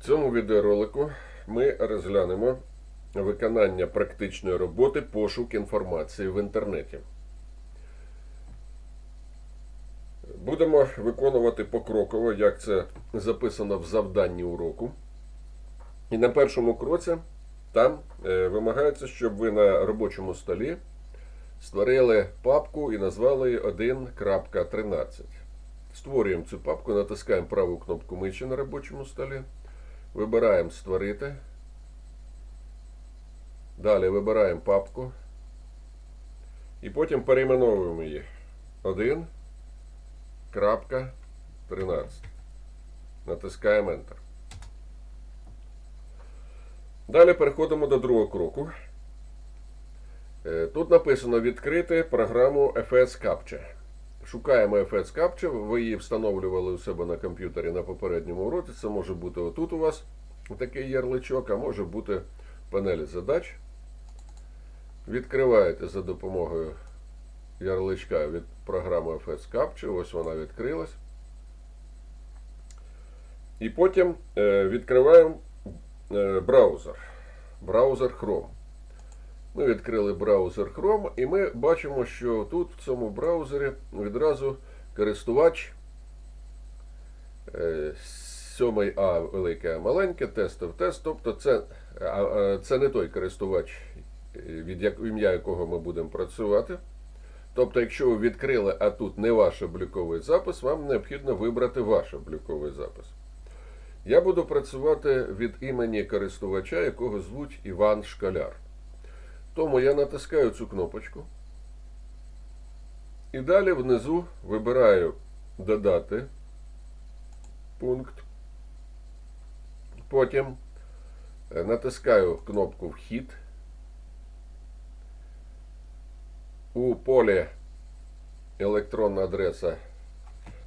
В цьому відеоролику ми розглянемо виконання практичної роботи пошук інформації в інтернеті. Будемо виконувати покроково, як це записано в завданні уроку. І на першому кроці там е, вимагається, щоб ви на робочому столі створили папку і назвали її 1.13. Створюємо цю папку, натискаємо праву кнопку миші на робочому столі. Вибираємо Створити. Далі вибираємо папку. І потім перейменовуємо її 1.13. Натискаємо Enter. Далі переходимо до другого кроку. Е, Тут написано відкрити програму FS Capture. Шукаємо FS Capture, ви її встановлювали у себе на комп'ютері на попередньому уроці. Це може бути отут у вас такий ярличок, а може бути панелі задач. Відкриваєте за допомогою ярличка від програми FS Capture. Ось вона відкрилась. І потім е, відкриваємо е, браузер. Браузер Chrome. Ми відкрили браузер Chrome, і ми бачимо, що тут в цьому браузері відразу користувач 7 А велике, а маленьке, тестов тест. Тобто це, це не той користувач, е, від як- ім'я якого ми будемо працювати. Тобто, якщо ви відкрили, а тут не ваш обліковий запис, вам необхідно вибрати ваш обліковий запис. Я буду працювати від імені користувача, якого звуть Іван Школяр. Тому я натискаю цю кнопочку. І далі внизу вибираю Додати пункт. Потім е, натискаю кнопку Вхід. У полі електронна адреса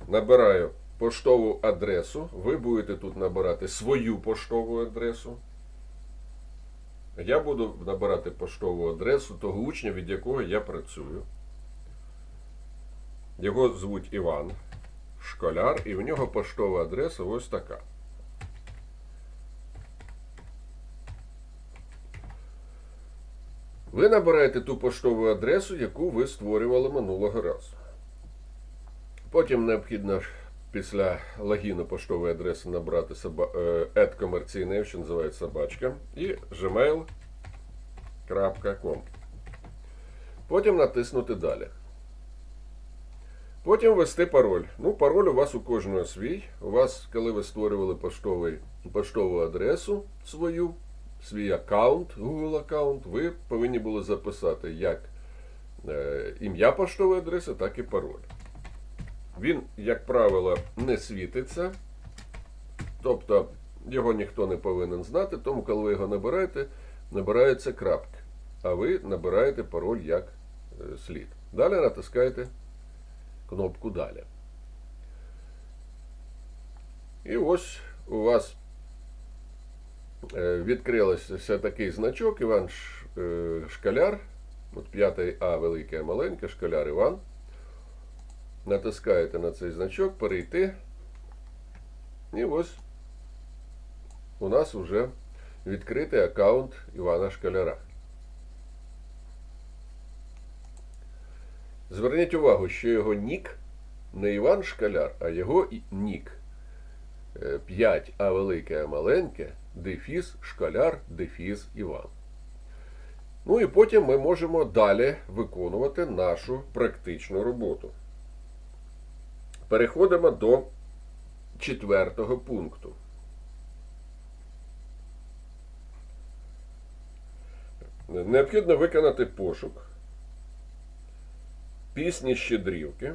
набираю поштову адресу. Ви будете тут набирати свою поштову адресу. Я буду набирати поштову адресу того учня, від якого я працюю. Його звуть Іван Школяр, і в нього поштова адреса ось така. Ви набираєте ту поштову адресу, яку ви створювали минулого разу. Потім необхідно після логіну поштової адреси набрати соба... е, комерційний, що називається собачка, і gmail.com. Потім натиснути Далі. Потім ввести пароль. Ну, пароль у вас у кожного свій. У вас, коли ви створювали поштовий, поштову адресу свою, свій аккаунт, Google аккаунт, ви повинні були записати як е, ім'я поштової адреси, так і пароль. Він, як правило, не світиться, тобто його ніхто не повинен знати, тому коли ви його набираєте, набирається крапки, а ви набираєте пароль як е, слід. Далі натискаєте кнопку Далі. І ось у вас е, відкрився такий значок Іван е, Шкаляр. От 5 А велике, маленьке, Шкаляр Іван. Натискаєте на цей значок, перейти. І ось у нас вже відкритий аккаунт Івана Шкаляра. Зверніть увагу, що його нік не Іван Шкаляр, а його нік. 5 А велике, а маленьке, дефіс Шкаляр, дефіс Іван. Ну і потім ми можемо далі виконувати нашу практичну роботу. Переходимо до четвертого пункту. Необхідно виконати пошук пісні щедрівки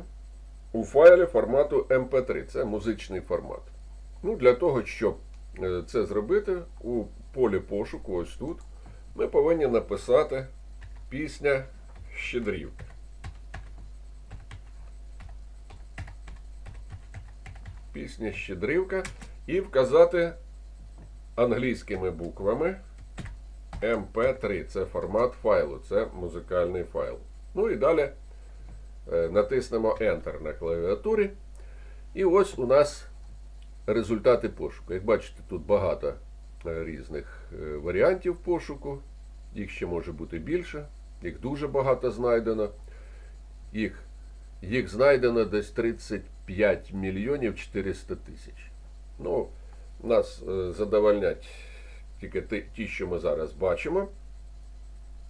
у файлі формату MP3. Це музичний формат. Ну, для того, щоб е, це зробити, у полі пошуку, ось тут, ми повинні написати пісня щедрівки. Пісня щедрівка і вказати англійськими буквами MP3. Це формат файлу, це музикальний файл. Ну і далі е, натиснемо Enter на клавіатурі. І ось у нас результати пошуку. Як бачите, тут багато е, різних е, варіантів пошуку. Їх ще може бути більше, їх дуже багато знайдено. Їх, їх знайдено десь 35 мільйонів 400 тисяч. Ну, нас е, задовольнять тільки ті- що ми зараз бачимо.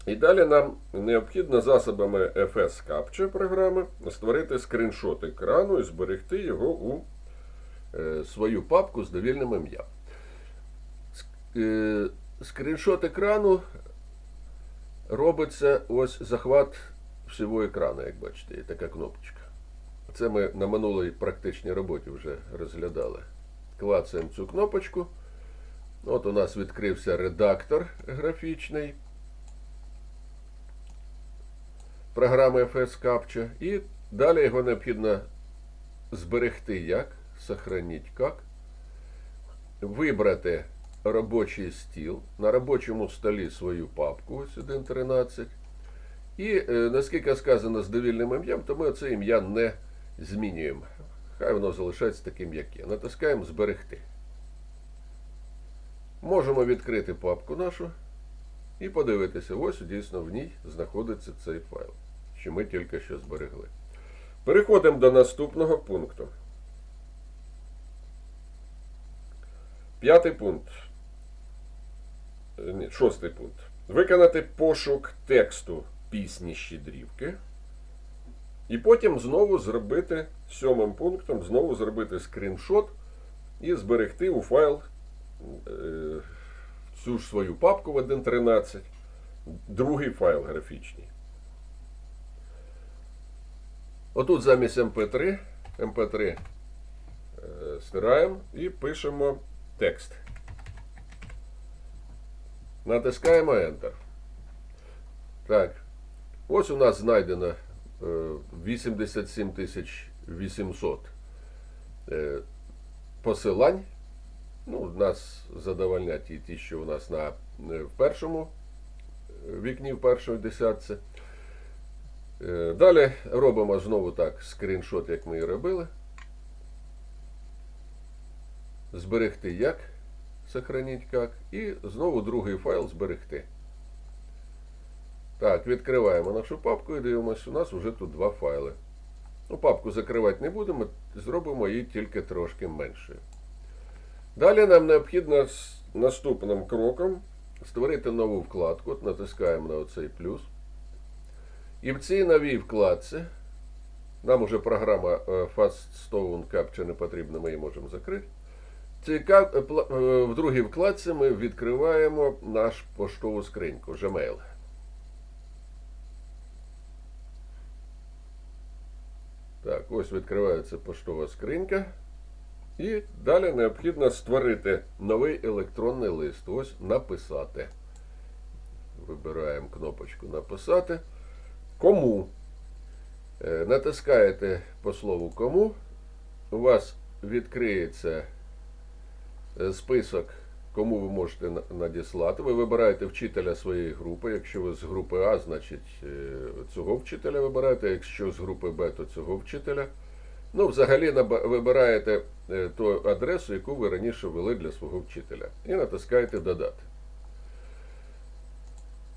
І далі нам необхідно засобами FS Capture програми створити скріншот екрану і зберегти його у е, свою папку з довільним ім'ям. Е, Скріншот екрану робиться ось захват всього екрану, як бачите, є така кнопочка. Це ми на минулій практичній роботі вже розглядали. Клацаємо цю кнопочку. От у нас відкрився редактор графічний програми FS Capture. І далі його необхідно зберегти як, сохранити як, вибрати робочий стіл, на робочому столі свою папку, ось 1.13. І е, наскільки сказано з довільним ім'ям, то ми це ім'я не змінюємо. Хай воно залишається таким, як є. Натискаємо Зберегти. Можемо відкрити папку нашу і подивитися, ось дійсно в ній знаходиться цей файл, що ми тільки що зберегли. Переходимо до наступного пункту. П'ятий пункт. Ні, шостий пункт. Виконати пошук тексту пісні щедрівки. І потім знову зробити сьомим пунктом, знову зробити скріншот і зберегти у файл е, цю ж свою папку в 1.13, другий файл графічний. Отут замість MP3, MP3 е, стираємо і пишемо текст. Натискаємо Enter. Так. Ось у нас знайдено е, 87 800 е, посилань. Ну, нас задовольнять і ті, що у нас на, е, першому е, вікні, в першій десятці. Далі робимо знову так скріншот, як ми і робили. Зберегти як, сохранить як. І знову другий файл зберегти. Так, відкриваємо нашу папку і дивимося, у нас вже тут два файли. Ну, папку закривати не будемо, зробимо її тільки трошки меншою. Далі нам необхідно з наступним кроком створити нову вкладку. От натискаємо на оцей плюс. І в цій новій вкладці нам уже програма е, Faststone Capture не потрібна, ми її можемо закрити. Е, е, В другій вкладці ми відкриваємо наш поштову скриньку Gmail. Так, ось відкривається поштова скринька. І далі необхідно створити новий електронний лист. Ось написати. Вибираємо кнопочку Написати. Кому? Е, Натискаєте по слову кому. У вас відкриється список, кому ви можете надіслати. Ви вибираєте вчителя своєї групи. Якщо ви з групи А, значить е, цього вчителя вибираєте. Якщо з групи Б, то цього вчителя. Ну, взагалі вибираєте е, ту адресу, яку ви раніше ввели для свого вчителя. І натискаєте Додати.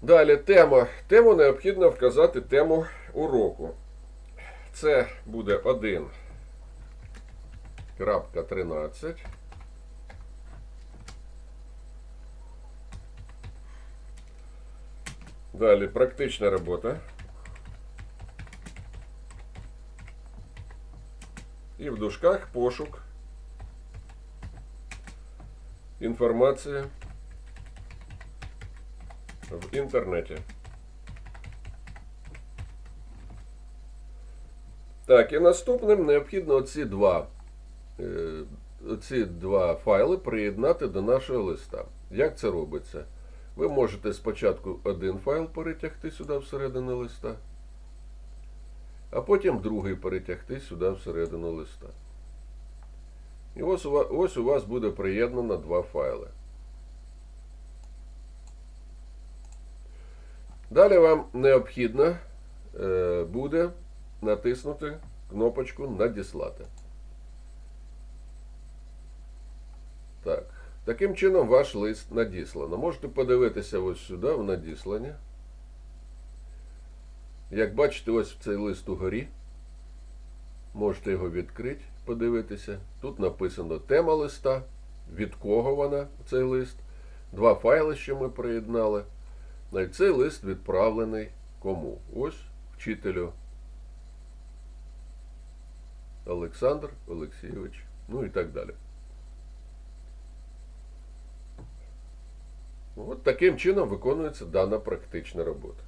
Далі тема. Тему необхідно вказати тему уроку. Це буде 1.13. Далі практична робота. І в дужках пошук. Інформація в інтернеті. Так, і наступним необхідно оці два, е, оці два файли приєднати до нашого листа. Як це робиться? Ви можете спочатку один файл перетягти сюди всередину листа, а потім другий перетягти сюди всередину листа. І ось у вас, ось у вас буде приєднано два файли. Далі вам необхідно е, буде натиснути кнопочку Надіслати. Таким чином, ваш лист надіслано. Можете подивитися ось сюди, в надіслання. Як бачите, ось цей лист угорі. Можете його відкрити, подивитися. Тут написано тема листа, від кого вона, цей лист, два файли, що ми приєднали. І цей лист відправлений кому? Ось вчителю Олександр Олексійович, ну і так далі. От таким чином виконується дана практична робота.